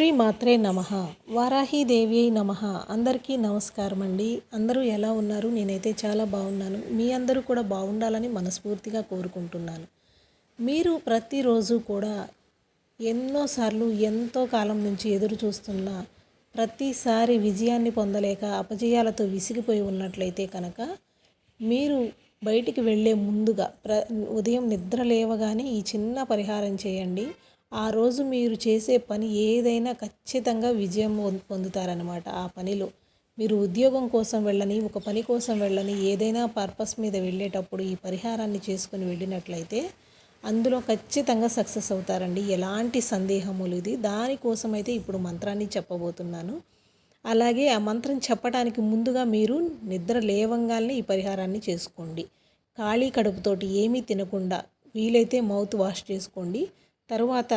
శ్రీ మాత్రే నమ. వారాహీదేవ్యై నమ. అందరికీ నమస్కారం అండి అందరూ ఎలా ఉన్నారు? నేనైతే చాలా బాగున్నాను. మీ అందరూ కూడా బాగుండాలని మనస్ఫూర్తిగా కోరుకుంటున్నాను. మీరు ప్రతిరోజు కూడా ఎన్నోసార్లు ఎంతో కాలం నుంచి ఎదురు చూస్తున్న ప్రతిసారి విజయాన్ని పొందలేక అపజయాలతో విసిగిపోయి ఉన్నట్లయితే కనుక మీరు బయటికి వెళ్ళే ముందుగా ప్ర ఉదయం నిద్ర లేవగానే ఈ చిన్న పరిహారం చేయండి. ఆ రోజు మీరు చేసే పని ఏదైనా ఖచ్చితంగా విజయం పొందుతారనమాట ఆ పనిలో. మీరు ఉద్యోగం కోసం వెళ్ళని ఒక పని కోసం వెళ్ళని ఏదైనా పర్పస్ మీద వెళ్ళేటప్పుడు ఈ పరిహారాన్ని చేసుకుని వెళ్ళినట్లయితే అందులో ఖచ్చితంగా సక్సెస్ అవుతారండి. ఎలాంటి సందేహము లేదు దానికోసం అయితే ఇప్పుడు మంత్రాన్ని చెప్పబోతున్నాను. అలాగే ఆ మంత్రం చెప్పడానికి ముందుగా మీరు నిద్ర లేవంగానే ఈ పరిహారాన్ని చేసుకోండి. ఖాళీ కడుపుతోటి ఏమీ తినకుండా వీలైతే మౌత్ వాష్ చేసుకోండి. తరువాత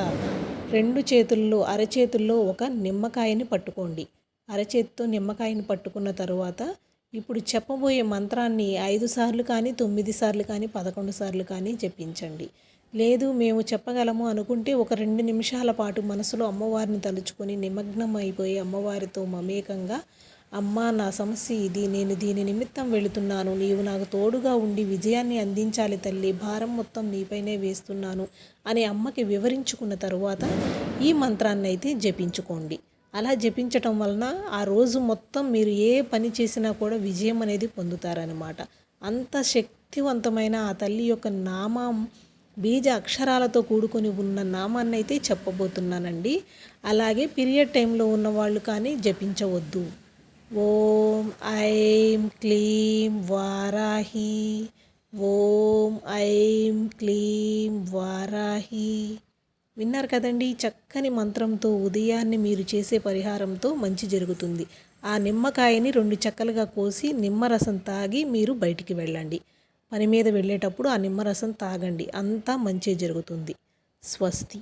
రెండు చేతుల్లో అరచేతుల్లో ఒక నిమ్మకాయని పట్టుకోండి. అరచేతితో నిమ్మకాయని పట్టుకున్న తరువాత ఇప్పుడు చెప్పబోయే మంత్రాన్ని ఐదు సార్లు కానీ తొమ్మిది సార్లు కానీ పదకొండు సార్లు కానీ జపించండి. లేదు మేము చెప్పగలము అనుకుంటే ఒక రెండు నిమిషాల పాటు మనసులో అమ్మవారిని తలుచుకొని నిమగ్నం అయిపోయి అమ్మవారితో మమేకంగా అమ్మా నా సమస్య ఇది. నేను దీని నిమిత్తం వెళుతున్నాను. నీవు నాకు తోడుగా ఉండి విజయాన్ని అందించాలి తల్లి. భారం మొత్తం నీపైనే వేస్తున్నాను అని అమ్మకి వివరించుకున్న తరువాత ఈ మంత్రాన్ని అయితే జపించుకోండి. అలా జపించటం వలన ఆ రోజు మొత్తం మీరు ఏ పని చేసినా కూడా విజయం అనేది పొందుతారనమాట అంత శక్తివంతమైన ఆ తల్లి యొక్క నామం బీజ అక్షరాలతో కూడుకొని ఉన్న నామాన్ని అయితే చెప్పబోతున్నానండి. అలాగే పీరియడ్ టైంలో ఉన్న వాళ్ళు కానీ జపించవద్దు. ఓం ఐం క్లీం వారాహి. ఓం ఐం క్లీం వారాహి. విన్నారు కదండి చక్కని మంత్రంతో ఉదయాన్నే మీరు చేసే పరిహారంతో మంచి జరుగుతుంది. ఆ నిమ్మకాయని రెండు చెక్కలుగా కోసి నిమ్మరసం తాగి మీరు బయటికి వెళ్ళండి. పని మీద వెళ్ళేటప్పుడు ఆ నిమ్మరసం తాగండి. అంతా మంచి జరుగుతుంది. స్వస్తి.